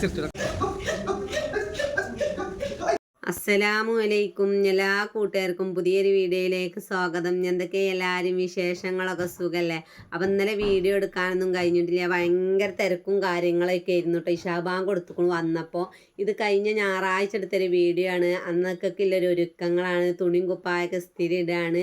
ちょっと അസ്സലാമു അലൈക്കും. എല്ലാ കൂട്ടുകാർക്കും പുതിയൊരു വീഡിയോയിലേക്ക് സ്വാഗതം. എന്തൊക്കെ എല്ലാവരും വിശേഷങ്ങളൊക്കെ സുഖല്ലേ? അപ്പം ഇന്നലെ വീഡിയോ എടുക്കാനൊന്നും കഴിഞ്ഞിട്ടില്ല. ഭയങ്കര തിരക്കും കാര്യങ്ങളൊക്കെ ആയിരുന്നു കേട്ടോ ഇഷാബാൻ കൊടുത്തുകൊണ്ട് വന്നപ്പോൾ ഇത് കഴിഞ്ഞ ഞായറാഴ്ച എടുത്തൊരു വീഡിയോ ആണ്. അന്നൊക്കെ ഉള്ളൊരു ഒരുക്കങ്ങളാണ്. തുണിയും കുപ്പായൊക്കെ സ്ഥിരം ഇടാണ്.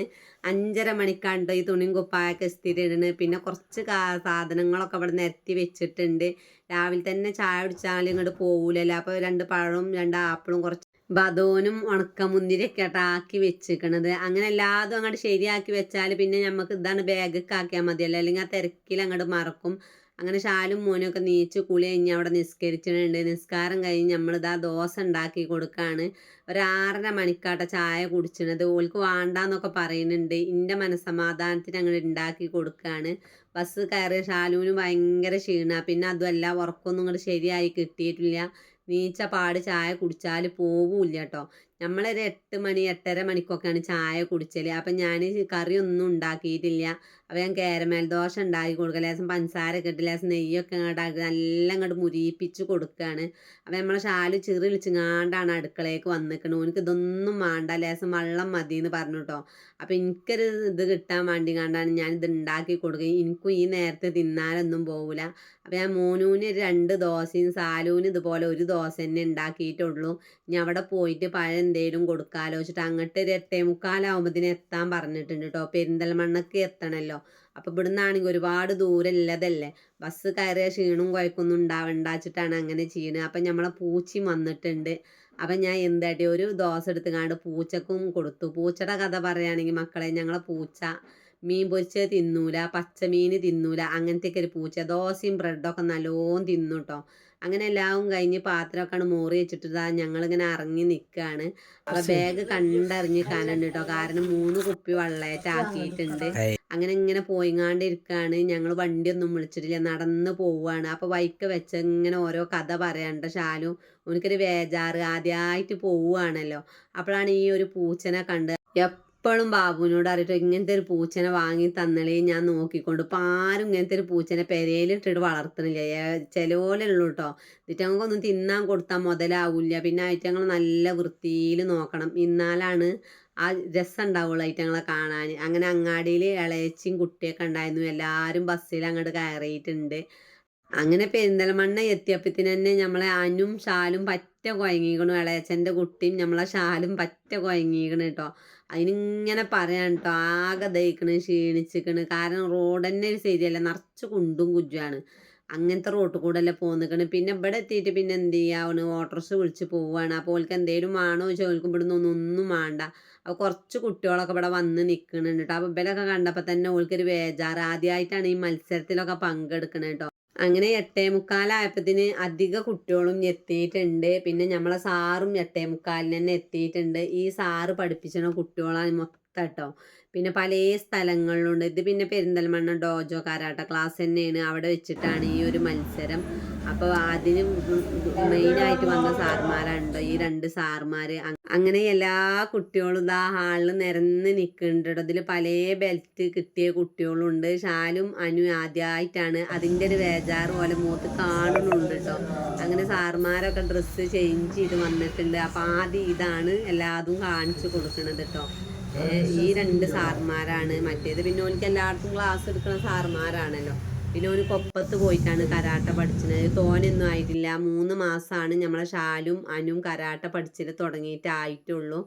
അഞ്ചര മണിക്കാണ് ഈ തുണിയും കുപ്പായൊക്കെ സ്ഥിരം ഇടുന്നത് പിന്നെ കുറച്ച് സാധനങ്ങളൊക്കെ ഇവിടെ നിരത്തി വെച്ചിട്ടുണ്ട്. രാവിലെ തന്നെ ചായ കുടിച്ചാലും ഇങ്ങോട്ട് പോകൂലല്ലോ അപ്പോൾ രണ്ട് പഴവും രണ്ട് ആപ്പിളും കുറച്ച് ബദോനും ഉണക്കമുന്തിരിയൊക്കെ ആട്ടോ ആക്കി വെച്ചിരിക്കണത് അങ്ങനെ എല്ലാതും അങ്ങോട്ട് ശരിയാക്കി വെച്ചാൽ പിന്നെ നമുക്ക് ഇതാണ് ബാഗൊക്കെ ആക്കിയാൽ മതിയല്ലോ. അല്ലെങ്കിൽ ആ തിരക്കിൽ അങ്ങോട്ട് മറക്കും. അങ്ങനെ ഷാലും മോനും ഒക്കെ നീച്ച് കുളി കഴിഞ്ഞ് അവിടെ നിസ്കരിച്ചിട്ടുണ്ട്. നിസ്കാരം കഴിഞ്ഞ് നമ്മളിതാ ദോശ ഉണ്ടാക്കി കൊടുക്കുകയാണ് ഒരു ആറര മണിക്കാട്ട ചായ കുടിച്ചിണത് ഓൾക്ക് വേണ്ടാന്നൊക്കെ പറയുന്നുണ്ട്. എന്റെ മനസ്സമാധാനത്തിന് അങ്ങനെ ഉണ്ടാക്കി കൊടുക്കുകയാണ് ബസ് കയറിയ ഷാലുവിന് ഭയങ്കര ക്ഷീണ. പിന്നെ അതുമല്ല ഉറക്കമൊന്നും ഇങ്ങോട്ട് ശരിയായി കിട്ടിയിട്ടില്ല. നീച്ച പാട് ചായ കുടിച്ചാൽ പോവില്ല കേട്ടോ നമ്മളൊരു എട്ട് മണി എട്ടര മണിക്കൊക്കെയാണ് ചായ കുടിച്ചൽ. അപ്പം ഞാൻ കറിയൊന്നും ഉണ്ടാക്കിയിട്ടില്ല. അപ്പം ഞാൻ കാരമേൽ ദോശ ഉണ്ടാക്കി കൊടുക്കുക ലേശം പഞ്ചസാര ഒക്കെ ഇട്ട് ലേശം നെയ്യൊക്കെ അങ്ങോട്ട് നല്ല അങ്ങോട്ട് മുരിപ്പിച്ച് കൊടുക്കുകയാണ് അപ്പം നമ്മളെ ഷാൽ ചിറി അടുക്കളയിലേക്ക് വന്നിക്കണത്. ഓനിക്ക് ഇതൊന്നും വേണ്ട. ലേശം വെള്ളം മതി എന്ന് പറഞ്ഞു കേട്ടോ അപ്പം എനിക്കൊരു ഇത് കിട്ടാൻ വേണ്ടി കണ്ടാണ് ഞാൻ ഇത് ഉണ്ടാക്കി കൊടുക്കുക എനിക്കും ഈ നേരത്തെ തിന്നാനൊന്നും പോകില്ല അപ്പം ഞാൻ മോനൂന് രണ്ട് ദോശയും സാലൂന് ഇതുപോലെ ഒരു ദോശ തന്നെ ഉണ്ടാക്കിയിട്ടുള്ളൂ. ഇനി അവിടെ പോയിട്ട് പഴം എന്തേലും കൊടുക്കാലോ? വെച്ചിട്ട് അങ്ങോട്ട് ഒരു എട്ടേ മുക്കാലാവുമ്പത്തിന് എത്താൻ പറഞ്ഞിട്ടുണ്ട് കേട്ടോ പെരിന്തൽമണ്ണക്ക് എത്തണല്ലോ. അപ്പോൾ ഇവിടുന്ന് ആണെങ്കിൽ ഒരുപാട് ദൂരം ഇല്ലതല്ലേ ബസ് കയറിയ ക്ഷീണും കുഴക്കൊന്നും ഉണ്ടാവണ്ട വെച്ചിട്ടാണ് അങ്ങനെ ചെയ്യുന്നത് അപ്പം നമ്മളെ പൂച്ചയും വന്നിട്ടുണ്ട്. അപ്പം ഞാൻ എന്താട്ടി? ഒരു ദോശ എടുത്തുകാണ്ട് പൂച്ചക്കും കൊടുത്തു. പൂച്ചയുടെ കഥ പറയുകയാണെങ്കിൽ മക്കളെ ഞങ്ങളെ പൂച്ച മീൻ പൊരിച്ചത് തിന്നൂല പച്ചമീൻ തിന്നൂല അങ്ങനത്തെയൊക്കെ ഒരു പൂച്ച. ദോശയും ബ്രെഡൊക്കെ നല്ലോണം തിന്നു കേട്ടോ അങ്ങനെ എല്ലാം കഴിഞ്ഞ് പാത്രമൊക്കെ മോറി വെച്ചിട്ട് ഞങ്ങളിങ്ങനെ ഇറങ്ങി നിൽക്കുകയാണ് അപ്പൊ ബാഗ് കണ്ടറിഞ്ഞ് കാണുന്നുണ്ട് കേട്ടോ കാരണം മൂന്ന് കുപ്പി വെള്ളയേറ്റ് ആക്കിയിട്ടുണ്ട് അങ്ങനെ ഇങ്ങനെ പോയിങ്ങാണ്ട് ഇരിക്കുകയാണ് ഞങ്ങൾ വണ്ടിയൊന്നും വിളിച്ചിട്ടില്ല. നടന്ന് പോവുകയാണ് അപ്പോൾ ബൈക്ക് വെച്ച് ഇങ്ങനെ ഓരോ കഥ പറയണ്ട ശാലു. എനിക്കൊരു വേജാറ്. ആദ്യമായിട്ട് പോവുകയാണല്ലോ അപ്പോഴാണ് ഈ ഒരു പൂച്ചനെ കണ്ട്. എപ്പോഴും ബാബുവിനോട് അറിയിട്ട് ഇങ്ങനത്തെ ഒരു പൂച്ചനെ വാങ്ങി തന്നളേ ഞാൻ നോക്കിക്കൊണ്ട്. ഇപ്പം ആരും ഇങ്ങനത്തെ ഒരു പൂച്ചനെ പെരയിലിട്ടിട്ട് വളർത്തണില്ല. ചിലവുള്ളൂ കേട്ടോ ഇതിറ്റങ്ങൾക്കൊന്നും തിന്നാൻ കൊടുത്താൽ മുതലാവില്ല. പിന്നെ ഐറ്റങ്ങൾ നല്ല വൃത്തിയിൽ നോക്കണം. ഇന്നാലാണ് ആ രസം ഉണ്ടാവുള്ളൂ ഐറ്റങ്ങളെ കാണാൻ അങ്ങനെ അങ്ങാടിയിൽ ഇളയച്ചും കുട്ടിയൊക്കെ ഉണ്ടായിരുന്നു. എല്ലാവരും ബസ്സിൽ അങ്ങോട്ട് കയറിയിട്ടുണ്ട്. അങ്ങനെ പെരിന്തൽമണ്ണ എത്തിയപ്പത്തിന് തന്നെ നമ്മളെ അനും ഷാലും പറ്റ കുഴങ്ങിക്കണു ഇളയച്ചന്റെ കുട്ടിയും നമ്മളെ ഷാലും പറ്റ കുഴങ്ങിക്കണു കേട്ടോ അതിനിങ്ങനെ പറയാൻ കേട്ടോ ആകെ ദഹിക്കണ് ക്ഷീണിച്ചിക്കണ്. കാരണം റോഡ് തന്നെ ഒരു ശരിയല്ല. നിറച്ച് കുണ്ടും കുജ്ജാണ് അങ്ങനത്തെ റോട്ട് കൂടെ അല്ലേ പോന്നിക്കണ്. പിന്നെ ഇവിടെ എത്തിയിട്ട് പിന്നെ എന്ത് ചെയ്യാവുന്നു ഓട്ടോറിക്ഷ വിളിച്ച് പോവുകയാണ് അപ്പോൾ ഓൾക്ക് എന്തെങ്കിലും വേണോ ചോദിക്കും ഇവിടെ നിന്ന് ഒന്നും വേണ്ട അപ്പോൾ കുറച്ച് കുട്ടികളൊക്കെ ഇവിടെ വന്ന് നിൽക്കണുണ്ട് കേട്ടോ അപ്പോൾ ഇവരൊക്കെ കണ്ടപ്പോൾ തന്നെ ഓൾക്കൊരു വേജാറ് ആദ്യമായിട്ടാണ് ഈ മത്സരത്തിലൊക്കെ പങ്കെടുക്കണത് കേട്ടോ അങ്ങനെ എട്ടേ മുക്കാലായപ്പത്തിന് അധിക കുട്ടികളും എത്തിയിട്ടുണ്ട്. പിന്നെ നമ്മളെ സാറും എട്ടേ മുക്കാലിന് തന്നെ എത്തിയിട്ടുണ്ട്. ഈ സാറ് പഠിപ്പിച്ചിരുന്ന കുട്ടികളാണ് മൊത്തം കേട്ടോ പിന്നെ പല സ്ഥലങ്ങളിലുണ്ട്. ഇത് പിന്നെ പെരിന്തൽമണ്ണ ഡോജോ കരാട്ട ക്ലാസ് തന്നെയാണ് അവിടെ വെച്ചിട്ടാണ് ഈ ഒരു മത്സരം. അപ്പോൾ അതിന് മെയിനായിട്ട് വന്ന സാർമാരുണ്ടോ ഈ രണ്ട് സാർമാർ അങ്ങനെ എല്ലാ കുട്ടികളും ഇതാ ഹാളിൽ നിരന്ന് നിൽക്കുന്നുണ്ട് അതിൽ പല ബെൽറ്റ് കിട്ടിയ കുട്ടികളുണ്ട്. ഷാലും അനു ആദ്യമായിട്ടാണ് അതിന്റെ ഒരു വേജാറ് പോലെ മൂത്ത് കാണുന്നുണ്ട് കേട്ടോ അങ്ങനെ സാർമാരൊക്കെ ഡ്രസ്സ് ചേഞ്ച് ചെയ്ത് വന്നിട്ടുണ്ട്. അപ്പോൾ ആദ്യം ഇതാണ് എല്ലാതും കാണിച്ചു കൊടുക്കുന്നത് കേട്ടോ ഈ രണ്ട് സാർമാരാണ്. മറ്റേത് പിന്നെ ഓനിക്ക് എല്ലായിടത്തും ക്ലാസ് എടുക്കുന്ന സാർമാരാണല്ലോ. പിന്നെ ഓന് കൊപ്പത്ത് പോയിട്ടാണ് കരാട്ട പഠിച്ചത്. തോനൊന്നും ആയിട്ടില്ല. മൂന്ന് മാസമാണ് നമ്മളെ ഷാലും അനും കരാട്ട പഠിച്ചിട്ട് തുടങ്ങിയിട്ടായിട്ടുള്ളൂ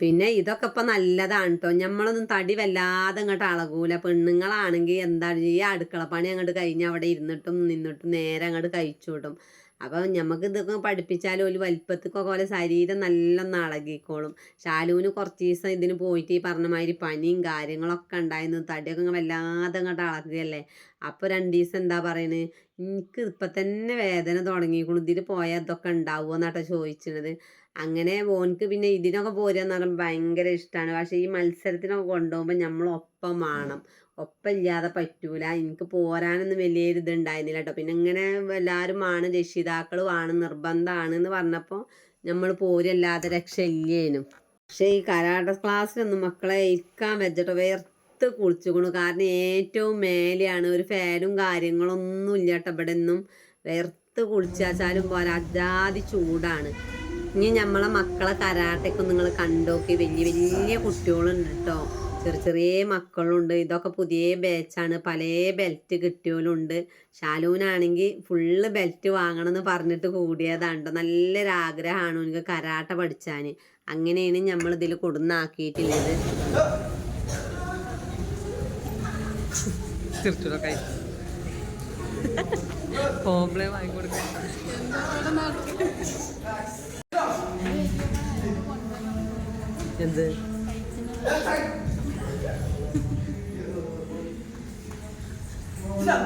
പിന്നെ ഇതൊക്കെ ഇപ്പം നല്ലതാണ് കേട്ടോ നമ്മളൊന്നും തടി വല്ലാതെ അങ്ങോട്ട് അളകൂല. പെണ്ണുങ്ങളാണെങ്കിൽ എന്താണ് ഈ അടുക്കള പണി അങ്ങോട്ട് കഴിഞ്ഞ് അവിടെ ഇരുന്നിട്ടും നിന്നിട്ടും നേരെ അങ്ങോട്ട് കഴിച്ചു വിടും. അപ്പം നമുക്ക് ഇതൊക്കെ പഠിപ്പിച്ചാൽ ഒരു വലിപ്പത്തിക്കൊക്കെ പോലെ ശരീരം നല്ലൊന്ന് അളകിക്കോളും. ഷാലുവിന് കുറച്ച് ദിവസം ഇതിന് പോയിട്ട് ഈ പറഞ്ഞ മാതിരി പനിയും കാര്യങ്ങളൊക്കെ ഉണ്ടായിരുന്നു. തടിയൊക്കെ ഇങ്ങനെ വല്ലാതെ അങ്ങോട്ട് അളകുകയല്ലേ അപ്പോൾ രണ്ട് ദിവസം എന്താ പറയണത് എനിക്ക് ഇപ്പം തന്നെ വേദന തുടങ്ങിയിരിക്കണു ഇതിൽ പോയാൽ ഇതൊക്കെ ഉണ്ടാവുമോ എന്നാട്ടോ ചോദിച്ചത് അങ്ങനെ ഓൻക്ക് പിന്നെ ഇതിനൊക്കെ പോരുക എന്ന് പറയുമ്പോൾ ഭയങ്കര ഇഷ്ടമാണ് പക്ഷേ ഈ മത്സരത്തിനൊക്കെ കൊണ്ടുപോകുമ്പോൾ നമ്മളൊപ്പം വേണം. ഒപ്പം ഇല്ലാതെ പറ്റൂല. എനിക്ക് പോരാനൊന്നും വലിയൊരു ഇതുണ്ടായിരുന്നില്ല കേട്ടോ പിന്നെ ഇങ്ങനെ എല്ലാവരും ആണ് രക്ഷിതാക്കൾ ആണ് നിർബന്ധമാണ് എന്ന് പറഞ്ഞപ്പോൾ നമ്മൾ പോരല്ലാതെ രക്ഷയില്ലേനും. പക്ഷേ ഈ കരാട്ട ക്ലാസ്സിലൊന്നും മക്കളെ ഇരിക്കാൻ വെച്ചിട്ടോ വേർത്ത് കുളിച്ചുകൊണ്ട് കാരണം ഏറ്റവും മേലെയാണ് ഒരു ഫാനും കാര്യങ്ങളൊന്നും ഇല്ല കേട്ടോ ഇവിടെ നിന്നും വേർത്ത് കുളിച്ചാച്ചാലും പോരാ. അജാതി ചൂടാണ്. ഇനി നമ്മളെ മക്കളെ കരാട്ടൊക്കെ നിങ്ങൾ കണ്ടോക്കി. വലിയ വലിയ കുട്ടികളുണ്ട് കേട്ടോ ചെറിയ ചെറിയ മക്കളുണ്ട്. ഇതൊക്കെ പുതിയ ബാച്ചാണ് പല ബെൽറ്റ് കിട്ടിയോലുണ്ട് ഷാലൂനാണെങ്കിൽ ഫുള്ള് ബെൽറ്റ് വാങ്ങണം എന്ന് പറഞ്ഞിട്ട് കൂടിയതാണ്ടോ. നല്ലൊരാഗ്രഹമാണ് എനിക്ക് കരാട്ട പഠിച്ചാൻ അങ്ങനെയാണ് നമ്മൾ ഇതിൽ കൊടുന്നാക്കിയിട്ടുള്ളത് എന്ത്? 下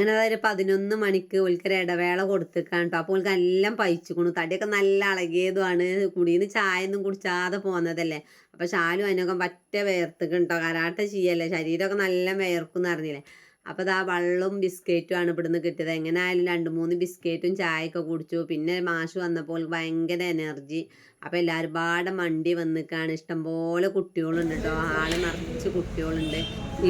അങ്ങനെ അതായത് പതിനൊന്ന് മണിക്ക് ഓൽക്കൊരു ഇടവേള കൊടുത്തേക്കാണ് കേട്ടോ അപ്പോൾ ഓൽക്ക് എല്ലാം പയിച്ചുകൊണു തടിയൊക്കെ നല്ല അളകിയതുമാണ്. കുടിയിൽ ചായ ഒന്നും കുടിച്ചാതെ പോന്നതല്ലേ. അപ്പോൾ ഷാലും അതിനൊക്കെ പറ്റ വേർത്തുക്കും കേട്ടോ കരാട്ട ചെയ്യല്ലേ. ശരീരമൊക്കെ നല്ല വേർക്കും എന്ന് അറിഞ്ഞില്ലേ അപ്പോൾ ഇതാ വള്ളും ബിസ്ക്കറ്റും ആണ് ഇവിടുന്ന് കിട്ടിയത്. എങ്ങനെ ആയാലും രണ്ട് മൂന്ന് ബിസ്ക്കറ്റും ചായയൊക്കെ കുടിച്ചു. പിന്നെ മാഷ് വന്നപ്പോൾ ഭയങ്കര എനർജി. അപ്പോൾ എല്ലാവരും പാടെ മണ്ടി വന്നിക്കാണ്. ഇഷ്ടംപോലെ കുട്ടികളുണ്ട് കേട്ടോ. ആൾ നിറച്ച് കുട്ടികളുണ്ട്.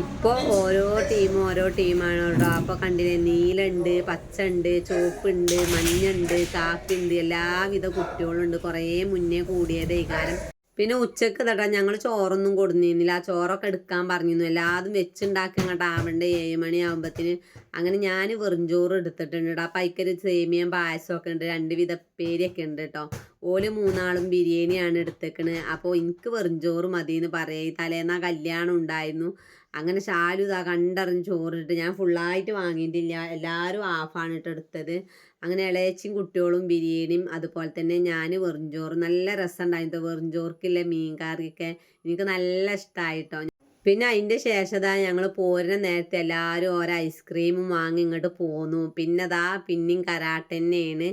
ഇപ്പോൾ ഓരോ ടീം ഓരോ ടീമാണ് കേട്ടോ. അപ്പോൾ കണ്ടില്ലേ? നീലുണ്ട് പച്ച ഉണ്ട് ചുവപ്പുണ്ട് മഞ്ഞുണ്ട് കാപ്പിണ്ട് എല്ലാവിധ കുട്ടികളുണ്ട്. കുറേ മുന്നേ കൂടിയതേ കാരണം പിന്നെ ഉച്ചയ്ക്ക് തട്ടാ ഞങ്ങൾ ചോറൊന്നും കൊടുന്നിരുന്നില്ല. ആ ചോറൊക്കെ എടുക്കാൻ പറഞ്ഞിരുന്നു. എല്ലാതും വെച്ചുണ്ടാക്കി അങ്ങോട്ട് ആവണ്ട? ഏഴ് മണി ആകുമ്പത്തിന് അങ്ങനെ ഞാൻ വെറും ചോറ് എടുത്തിട്ടുണ്ട് കേട്ടോ അപ്പം അതിക്കൊരു സേമിയം പായസമൊക്കെ ഉണ്ട്. രണ്ട് വിധ പേരൊക്കെ ഉണ്ട് കേട്ടോ ഓൽ മൂന്നാളും ബിരിയാണിയാണ് എടുത്തേക്കണ്. അപ്പോൾ എനിക്ക് വെറും ചോറ് മതി എന്ന് പറയാം. ഈ തലേന്നാ കല്യാണം ഉണ്ടായിരുന്നു. അങ്ങനെ ശാലു ഇതാ കണ്ടറിഞ്ഞ് ചോറിട്ട് ഞാൻ ഫുള്ളായിട്ട് വാങ്ങിയിട്ടില്ല. എല്ലാവരും ഹാഫാണ് ഇട്ട് എടുത്തത്. അങ്ങനെ ഇളയച്ചും കുട്ടികളും ബിരിയാണിയും അതുപോലെ തന്നെ ഞാൻ വെറുംചോറ് നല്ല രസമുണ്ടായിരുന്നു വെറുംചോർക്കില്ല മീൻ കറിയൊക്കെ എനിക്ക് നല്ല ഇഷ്ടമായിട്ടോ പിന്നെ അതിന്റെ ശേഷതാ ഞങ്ങൾ പോരുന്ന നേരത്തെ എല്ലാവരും ഓരോ ഐസ്ക്രീമും വാങ്ങി ഇങ്ങോട്ട് പോന്നു. പിന്നെ അതാ പിന്നെയും കരാട്ട തന്നെയാണ്.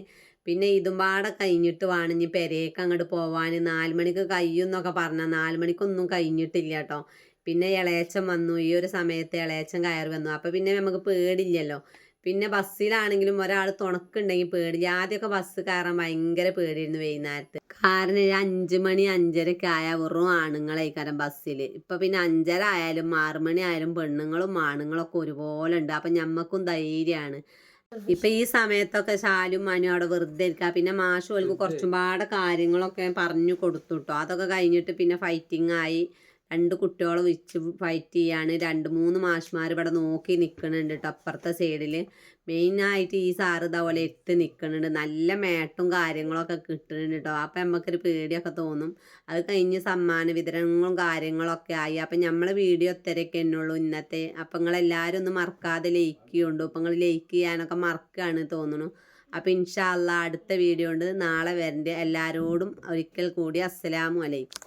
പിന്നെ ഇതും പാടെ കഴിഞ്ഞിട്ട് വേണം ഇനി പെരേക്ക് അങ്ങോട്ട് പോവാൻ. നാല് മണിക്ക് കയ്യുന്നൊക്കെ പറഞ്ഞാൽ നാല് മണിക്കൊന്നും കഴിഞ്ഞിട്ടില്ല കേട്ടോ. പിന്നെ ഇളയച്ചൻ വന്നു. ഈ ഒരു സമയത്ത് ഇളയച്ചൻ കയറി വന്നു. അപ്പോൾ പിന്നെ നമുക്ക് പേടില്ലല്ലോ പിന്നെ ബസ്സിലാണെങ്കിലും ഒരാൾ തുണക്കുണ്ടെങ്കിൽ പേടി. ആദ്യമൊക്കെ ബസ് കയറാൻ ഭയങ്കര പേടിയിരുന്നു വൈകുന്നേരത്ത്. കാരണം ഒരു അഞ്ച് മണി അഞ്ചരക്ക് ആയ വെറും ആണുങ്ങളായിക്കാരം ബസ്സിൽ ഇപ്പം പിന്നെ അഞ്ചര ആയാലും ആറ് മണി ആയാലും പെണ്ണുങ്ങളും ആണുങ്ങളൊക്കെ ഒരുപോലെ ഉണ്ട് അപ്പം ഞമ്മക്കും ധൈര്യമാണ് ഇപ്പൊ ഈ സമയത്തൊക്കെ ശാലും മനു അവിടെ വെറുതെ ഇരിക്കുക പിന്നെ മാഷ് ഓൽക്ക് കുറച്ചും പാടെ കാര്യങ്ങളൊക്കെ പറഞ്ഞു കൊടുത്തു കേട്ടോ അതൊക്കെ കഴിഞ്ഞിട്ട് പിന്നെ ഫൈറ്റിംഗ് ആയി. രണ്ട് കുട്ടികളെ വെച്ച് ഫൈറ്റ് ചെയ്യാണ്. രണ്ട് മൂന്ന് മാഷ്മാർ ഇവിടെ നോക്കി നിൽക്കുന്നുണ്ട് കേട്ടോ അപ്പുറത്തെ സൈഡിൽ മെയിനായിട്ട് ഈ സാറ് ഇതേപോലെ എത്തി നിൽക്കുന്നുണ്ട് നല്ല മേട്ടും കാര്യങ്ങളൊക്കെ കിട്ടുന്നുണ്ട് കേട്ടോ അപ്പം നമുക്കൊരു പേടിയൊക്കെ തോന്നും. അത് കഴിഞ്ഞ് സമ്മാന വിതരണങ്ങളും കാര്യങ്ങളൊക്കെ ആയി. അപ്പം നമ്മൾ വീഡിയോ ഒത്തരൊക്കെ എന്നുള്ളൂ ഇന്നത്തെ. അപ്പം നിങ്ങളെല്ലാവരും ഒന്ന് മറക്കാതെ ലൈക്ക് ചെയ്യുന്നുണ്ട് അപ്പം നിങ്ങൾ ലൈക്ക് ചെയ്യാനൊക്കെ മറക്കുകയാണ് തോന്നുന്നു അപ്പം ഇൻഷാല്ല അടുത്ത വീഡിയോ ഉണ്ട് നാളെ വരണ്ട്. എല്ലാവരോടും ഒരിക്കൽ കൂടി അസ്സലാമു അലൈക്കും.